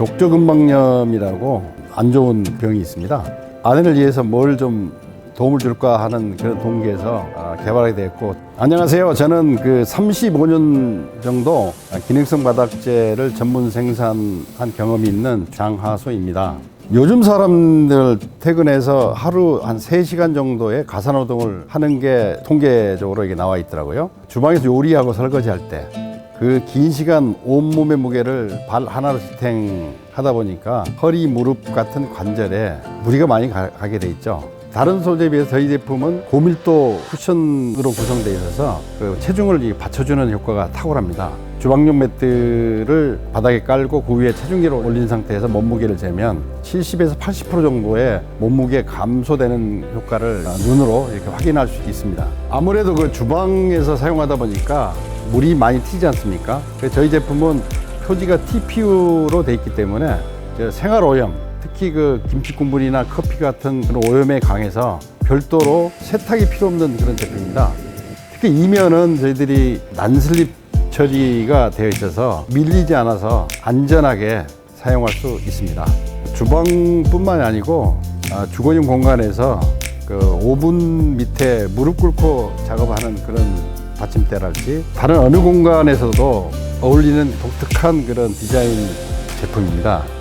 족저근막염이라고 안 좋은 병이 있습니다. 아내를 위해서 뭘 좀 도움을 줄까 하는 그런 동기에서 아, 개발이 됐고 안녕하세요. 저는 그 35년 정도 기능성 바닥재를 전문 생산한 경험이 있는 장하소입니다. 요즘 사람들 퇴근해서 하루 한 3시간 정도의 가사노동을 하는 게 통계적으로 이게 나와 있더라고요. 주방에서 요리하고 설거지할 때 그 긴 시간 온몸의 무게를 발 하나로 지탱하다 보니까 허리, 무릎 같은 관절에 무리가 많이 가, 게돼 있죠. 다른 소재에 비해서 저희 제품은 고밀도 쿠션으로 구성되어 있어서 그 체중을 이 받쳐주는 효과가 탁월합니다. 주방용 매트를 바닥에 깔고 그 위에 체중계를 올린 상태에서 몸무게를 재면 70에서 80% 정도의 몸무게 감소되는 효과를 눈으로 이렇게 확인할 수 있습니다. 아무래도 그 주방에서 사용하다 보니까 물이 많이 튀지 않습니까? 저희 제품은 표지가 TPU로 돼 있기 때문에 저 생활 오염, 특히 그 김치 국물이나 커피 같은 그런 오염에 강해서 별도로 세탁이 필요 없는 그런 제품입니다. 특히 이면은 저희들이 난슬립 처리가 되어 있어서 밀리지 않아서 안전하게 사용할 수 있습니다. 주방뿐만이 아니고 아, 주거용 공간에서 그 오븐 밑에 무릎 꿇고 작업하는 그런 받침대랄지 다른 어느 공간에서도 어울리는 독특한 그런 디자인 제품입니다.